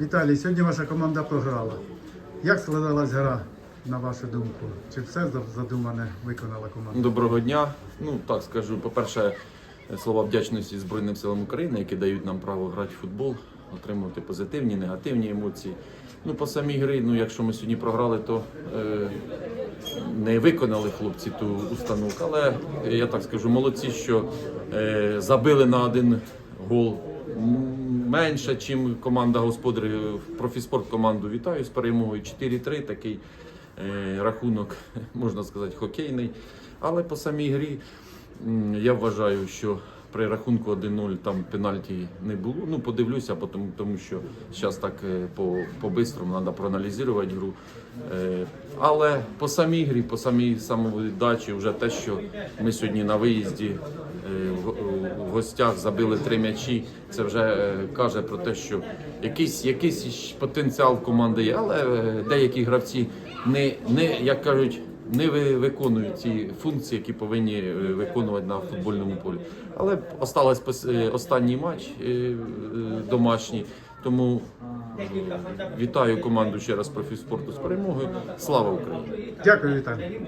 Віталій, сьогодні ваша команда програла. Як складалась гра, на вашу думку? Чи все задумане виконала команда? Доброго дня. Ну так скажу. По-перше, слова вдячності Збройним силам України, які дають нам право грати в футбол, отримувати позитивні, негативні емоції. Ну, по самій грі, ну якщо ми сьогодні програли, то е, не виконали хлопці ту установку. Але я так скажу, молодці, що е, забили на один гол менше, ніж команда господарів. Профіспорт команду вітаю з перемогою 4-3. Такий е, рахунок, можна сказати, хокейний. Але по самій грі я вважаю, що при рахунку 1-0 там пенальті не було. Ну, подивлюся, тому, тому що зараз так е, по, по-бистрому треба проаналізувати гру. Е, але по самій грі, по самій самовіддачі, вже те, що ми сьогодні на виїзді е, в, гостях забили три м'ячі, це вже каже про те, що якийсь, якийсь потенціал команди є, але деякі гравці не, не як кажуть, не ви- виконують ці функції, які повинні е, виконувати на футбольному полі. Але осталось е, останній матч е, домашній. Тому вітаю команду ще раз профіспорту з перемогою. Слава Україні! Дякую, Віталій.